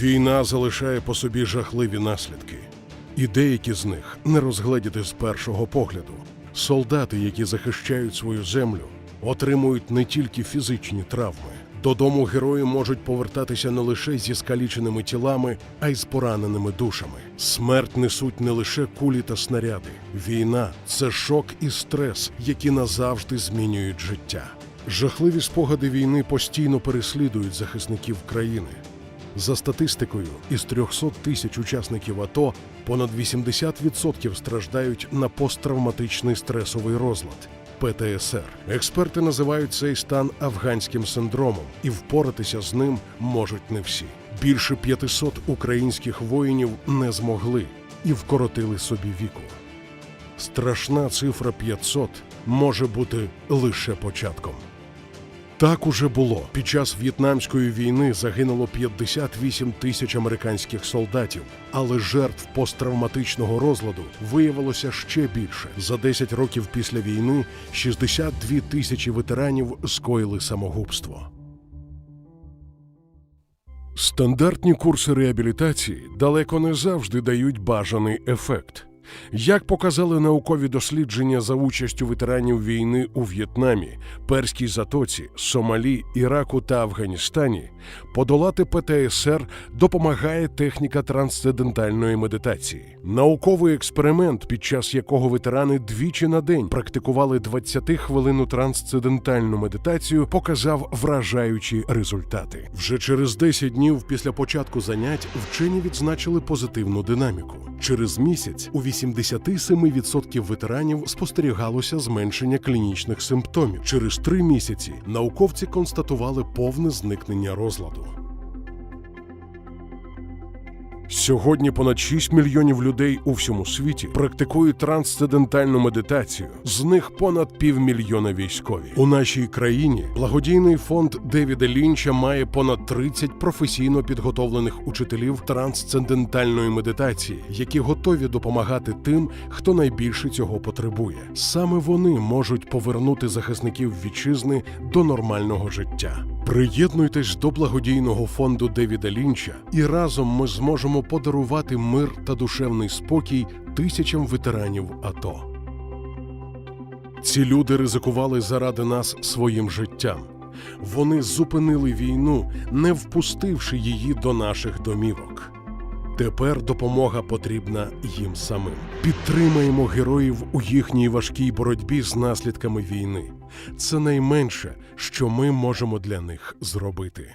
Війна залишає по собі жахливі наслідки, і деякі з них не розгледіти з першого погляду. Солдати, які захищають свою землю, отримують не тільки фізичні травми. Додому герої можуть повертатися не лише зі скаліченими тілами, а й з пораненими душами. Смерть несуть не лише кулі та снаряди. Війна це шок і стрес, які назавжди змінюють життя. Жахливі спогади війни постійно переслідують захисників країни. За статистикою, із 300 тисяч учасників АТО понад 80% страждають на посттравматичний стресовий розлад ПТСР. Експерти називають цей стан афганським синдромом, і впоратися з ним можуть не всі. Більше 500 українських воїнів не змогли і вкоротили собі віку. Страшна цифра 500 може бути лише початком. Так уже було. Під час В'єтнамської війни загинуло 58 тисяч американських солдатів, але жертв посттравматичного розладу виявилося ще більше. За 10 років після війни 62 тисячі ветеранів скоїли самогубство. Стандартні курси реабілітації далеко не завжди дають бажаний ефект. Як показали наукові дослідження за участю ветеранів війни у В'єтнамі, Перській Затоці, Сомалі, Іраку та Афганістані, подолати ПТСР допомагає техніка трансцендентальної медитації. Науковий експеримент, під час якого ветерани двічі на день практикували 20-хвилинну трансцендентальну медитацію, показав вражаючі результати. Вже через 10 днів після початку занять вчені відзначили позитивну динаміку. Через місяць у 87% ветеранів спостерігалося зменшення клінічних симптомів. Через три місяці науковці констатували повне зникнення розладу. Сьогодні понад 6 мільйонів людей у всьому світі практикують трансцендентальну медитацію. З них понад півмільйона військові. У нашій країні благодійний фонд Девіда Лінча має понад 30 професійно підготовлених учителів трансцендентальної медитації, які готові допомагати тим, хто найбільше цього потребує. Саме вони можуть повернути захисників вітчизни до нормального життя. Приєднуйтесь до благодійного фонду Девіда Лінча, і разом ми зможемо подарувати мир та душевний спокій тисячам ветеранів АТО. Ці люди ризикували заради нас своїм життям. Вони зупинили війну, не впустивши її до наших домівок. Тепер допомога потрібна їм самим. Підтримаємо героїв у їхній важкій боротьбі з наслідками війни. Це найменше, що ми можемо для них зробити.